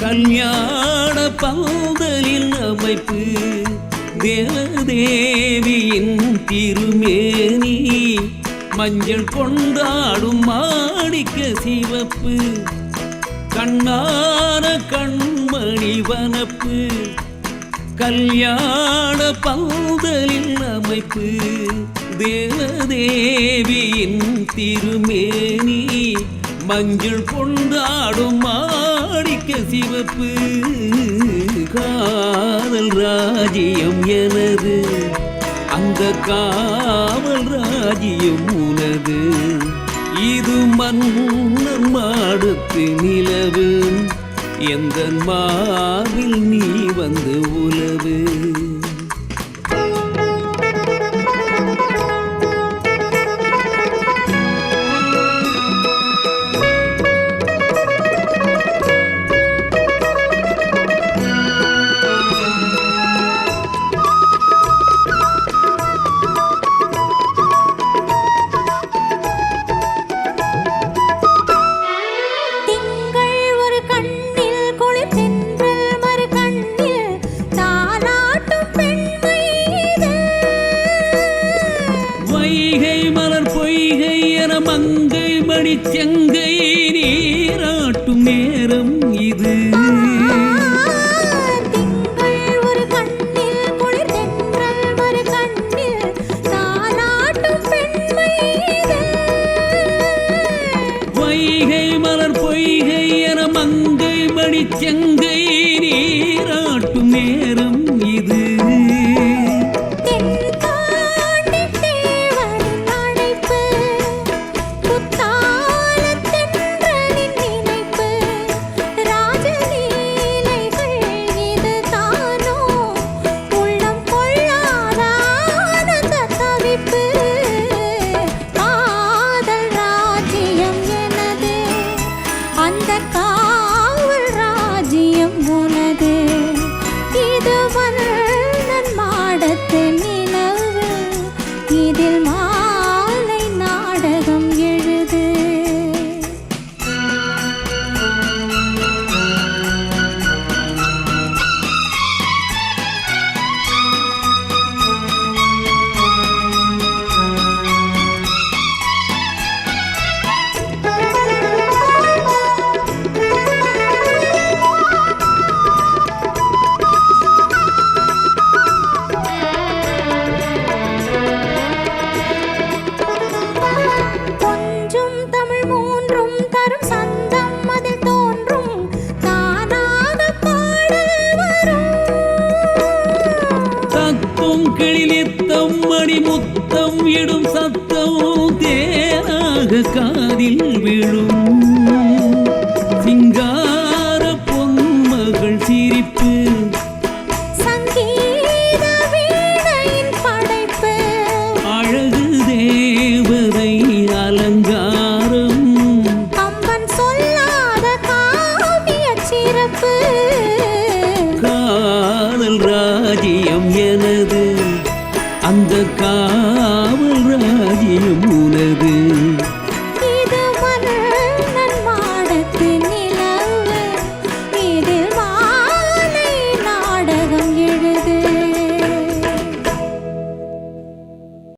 கல்யாண பந்தலில் அமைப்பு தேவதேவியின் திருமேனி. மஞ்சள் கொண்டாடும் மாணிக்க சிவப்பு கண்ணான கண்மணி வனப்பு கல்யாண பந்தலில் அமைப்பு தேவதேவியின் திருமேனி. மஞ்சள் கொண்டாடும் மாணிக்க சிவப்பு காதல் ராஜ்யம் எனது. அந்த காவல் ராஜ்யம் உனது. இது மன்னர் மாடுத்து நிலவு. எந்த மாவில் நீ வந்து உலவு. மங்கை மணி செங்கை நீராட்டும் நேரம் இது. வைகை மலர் பொய்கை என மங்கை மணி இடும் சத்தமும் தேனாக காதில் விழும். சிங்கார பொன்மகள் சிரிப்பு. அழகு தேவதை அலங்காரம். கம்பன் சொல்லாத காவிய சிறப்பு. காதல் ராஜ்யம் எனது. அந்த கா Là?